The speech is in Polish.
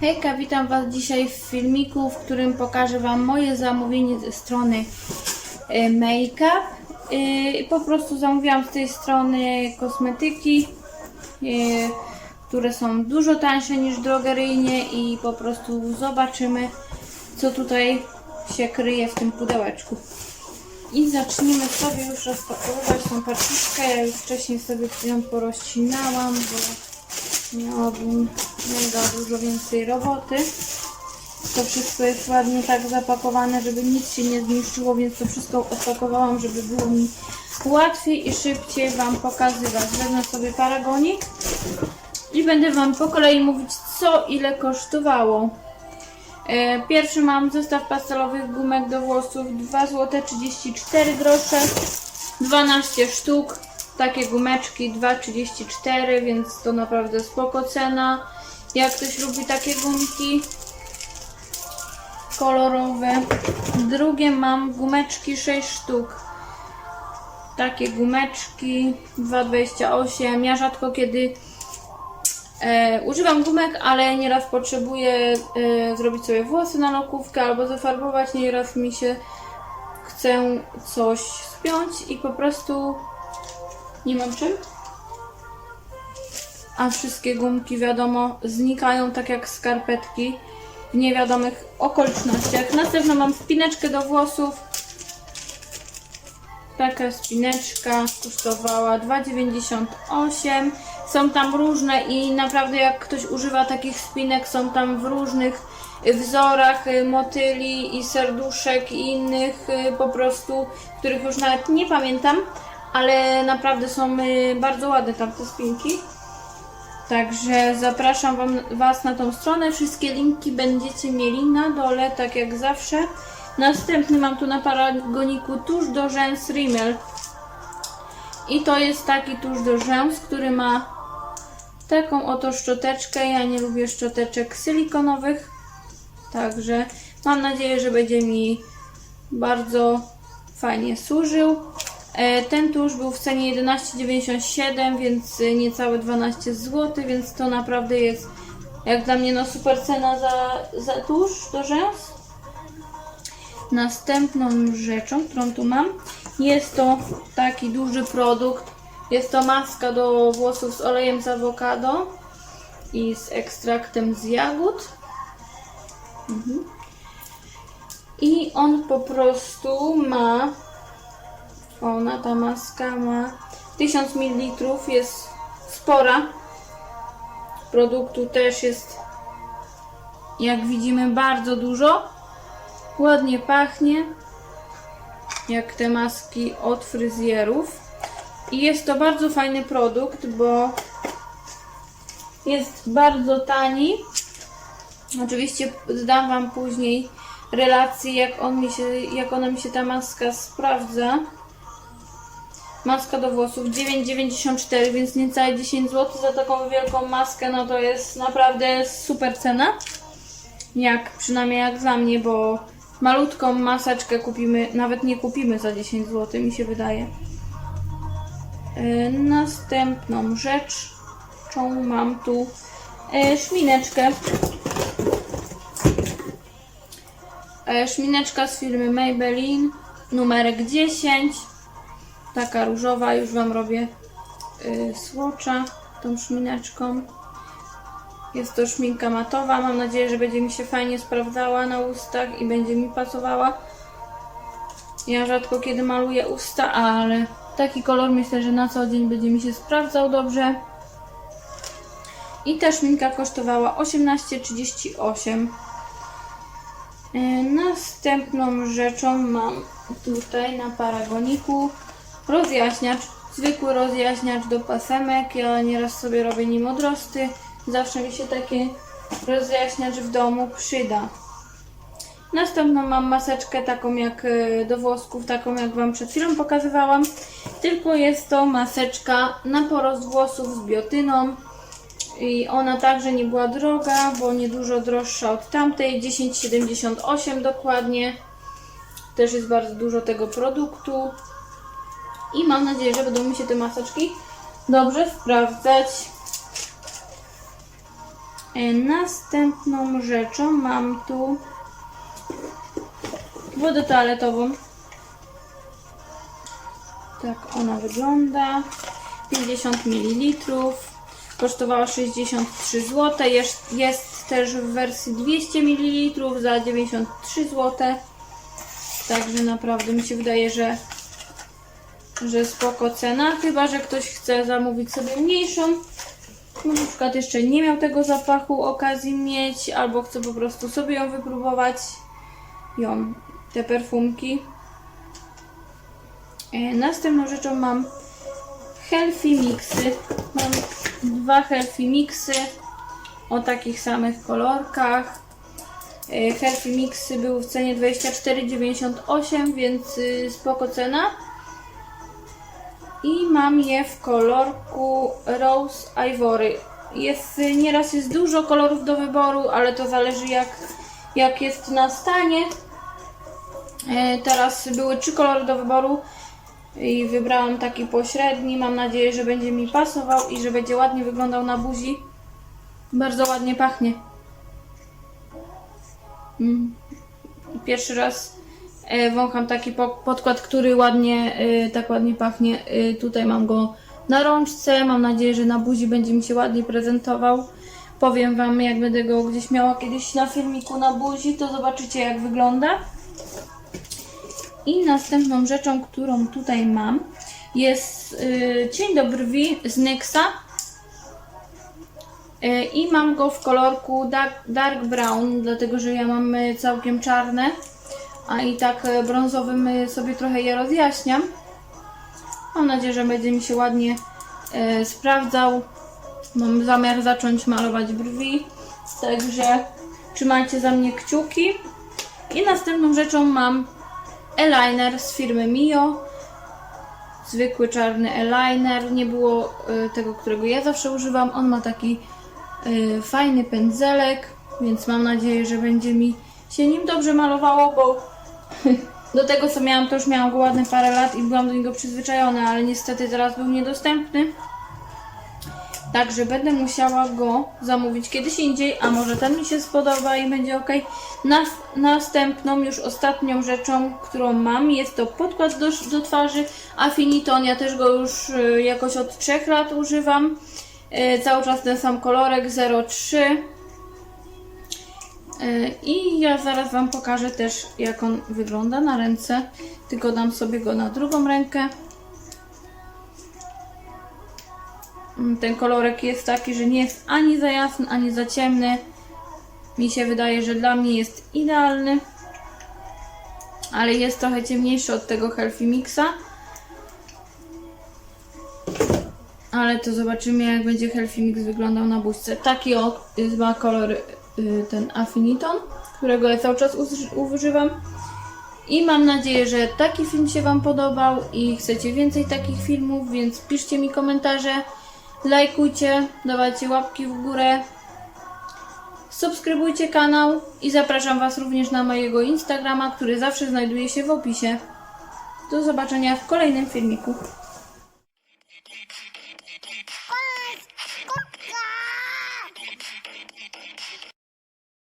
Hejka, witam Was dzisiaj w filmiku, w którym pokażę Wam moje zamówienie ze strony e, Makeup. E, Po prostu zamówiłam z tej strony kosmetyki, e, które są dużo tańsze niż drogeryjnie i po prostu zobaczymy, co tutaj się kryje w tym pudełeczku. I zacznijmy sobie już rozpakowywać tą paczkę. Ja już wcześniej sobie ją porozcinałam, bo miałabym mega dużo więcej roboty. To wszystko jest ładnie tak zapakowane, żeby nic się nie zniszczyło, więc to wszystko odpakowałam, żeby było mi łatwiej i szybciej Wam pokazywać. Wezmę sobie paragonik i będę Wam po kolei mówić, co ile kosztowało. E, Pierwszy mam zestaw pastelowych gumek do włosów 2 zł 34 grosze 12 sztuk takie gumeczki 2,34 więc to naprawdę spoko cena. Jak ktoś lubi takie gumki kolorowe. Drugie mam gumeczki 6 sztuk. Takie gumeczki 2,28 ja rzadko kiedy E, używam gumek, ale nieraz potrzebuję e, zrobić sobie włosy na lokówkę albo zafarbować. Nieraz mi się chce coś spiąć i po prostu nie mam czym. A wszystkie gumki, wiadomo, znikają tak jak skarpetki w niewiadomych okolicznościach. Następnie mam spineczkę do włosów. Taka spineczka kosztowała 2,98. Są tam różne i naprawdę jak ktoś używa takich spinek, są tam w różnych wzorach y, motyli i serduszek i innych y, po prostu, których już nawet nie pamiętam, ale naprawdę są y, bardzo ładne tam te spinki. Także zapraszam wam, Was na tą stronę. Wszystkie linki będziecie mieli na dole, tak jak zawsze. Następny mam tu na paragoniku tuż do rzęs Rimmel. I to jest taki tuż do rzęs, który ma taką oto szczoteczkę. Ja nie lubię szczoteczek silikonowych. Także mam nadzieję, że będzie mi bardzo fajnie służył. E, Ten tusz był w cenie 11,97, więc e, niecałe 12 zł, więc to naprawdę jest jak dla mnie no super cena za, za tusz do rzęs. Następną rzeczą, którą tu mam, jest to taki duży produkt. Jest to maska do włosów z olejem z awokado i z ekstraktem z jagód. Mhm. I on po prostu ma, ona ta maska ma 1000 ml, jest spora. Produktu też jest, jak widzimy, bardzo dużo. Ładnie pachnie, jak te maski od fryzjerów. I jest to bardzo fajny produkt, bo jest bardzo tani. Oczywiście dam Wam później relację, jak, on mi się, jak ona mi się ta maska sprawdza. Maska do włosów 9,94, więc niecałe 10 zł za taką wielką maskę, no to jest naprawdę super cena. Jak przynajmniej jak za mnie, bo malutką maseczkę kupimy, nawet nie kupimy za 10 zł, mi się wydaje. E, Następną rzeczą mam tu e, szmineczkę. E, Szmineczka z firmy Maybelline, numerek 10. Taka różowa, już Wam robię y, swatcha tą szmineczką. Jest to szminka matowa. Mam nadzieję, że będzie mi się fajnie sprawdzała na ustach i będzie mi pasowała. Ja rzadko kiedy maluję usta, ale taki kolor myślę, że na co dzień będzie mi się sprawdzał dobrze. I ta szminka kosztowała 18,38. E, Następną rzeczą mam tutaj na paragoniku rozjaśniacz. Zwykły rozjaśniacz do pasemek. Ja nieraz sobie robię nim odrosty. Zawsze mi się taki rozjaśniacz w domu przyda. Następną mam maseczkę taką jak e, do włosków, taką jak Wam przed chwilą pokazywałam. Tylko jest to maseczka na porost włosów z biotyną. I ona także nie była droga, bo nie dużo droższa od tamtej, 10,78 dokładnie. Też jest bardzo dużo tego produktu. I mam nadzieję, że będą mi się te maseczki dobrze sprawdzać. E, Następną rzeczą mam tu wodę toaletową. Tak ona wygląda. 50 ml. Kosztowała 63 zł. Jest, jest też w wersji 200 ml za 93 zł. Także naprawdę mi się wydaje, że, że spoko cena. Chyba, że ktoś chce zamówić sobie mniejszą. No, na przykład jeszcze nie miał tego zapachu okazji mieć, albo chce po prostu sobie ją wypróbować. Ją, te perfumki. E, Następną rzeczą mam healthy mixy. Mam dwa healthy mixy o takich samych kolorkach. E, Healthy mixy były w cenie 24,98, więc y, spoko cena. I mam je w kolorku Rose Ivory. Jest, nieraz jest dużo kolorów do wyboru, ale to zależy jak, jak jest na stanie. E, Teraz były trzy kolory do wyboru i wybrałam taki pośredni. Mam nadzieję, że będzie mi pasował i że będzie ładnie wyglądał na buzi. Bardzo ładnie pachnie. Mm. Pierwszy raz wącham taki po- podkład, który ładnie, e, tak ładnie pachnie. E, Tutaj mam go na rączce. Mam nadzieję, że na buzi będzie mi się ładnie prezentował. Powiem Wam, jak będę go gdzieś miała kiedyś na filmiku na buzi, to zobaczycie jak wygląda. I następną rzeczą, którą tutaj mam, jest cień do brwi z NYXa. I mam go w kolorku dark, dark brown, dlatego że ja mam całkiem czarne, a i tak y, brązowym y, sobie trochę je rozjaśniam. Mam nadzieję, że będzie mi się ładnie y, sprawdzał. Mam zamiar zacząć malować brwi, także trzymajcie za mnie kciuki. I następną rzeczą mam eyeliner z firmy Mio. Zwykły czarny eyeliner. Nie było y, tego, którego ja zawsze używam. On ma taki y, fajny pędzelek, więc mam nadzieję, że będzie mi się nim dobrze malowało, bo do tego co miałam, to już miałam go ładne parę lat i byłam do niego przyzwyczajona, ale niestety teraz był niedostępny. Także będę musiała go zamówić kiedyś indziej, a może ten mi się spodoba i będzie ok. Nas, następną, już ostatnią rzeczą, którą mam, jest to podkład do, do twarzy Affiniton. Ja też go już y, jakoś od 3 lat używam. Y, cały czas ten sam kolorek 03. I ja zaraz Wam pokażę też, jak on wygląda na ręce. Tylko dam sobie go na drugą rękę. Mm, Ten kolorek jest taki, że nie jest ani za jasny, ani za ciemny. Mi się wydaje, że dla mnie jest idealny. Ale jest trochę ciemniejszy od tego Healthy Mixa. Ale to zobaczymy, jak będzie Healthy Mix wyglądał na buźce. Taki o, ma kolor ten Affiniton, którego ja cały czas uży- używam. I mam nadzieję, że taki film się Wam podobał i chcecie więcej takich filmów, więc piszcie mi komentarze, lajkujcie, dawajcie łapki w górę, subskrybujcie kanał i zapraszam Was również na mojego Instagrama, który zawsze znajduje się w opisie. Do zobaczenia w kolejnym filmiku.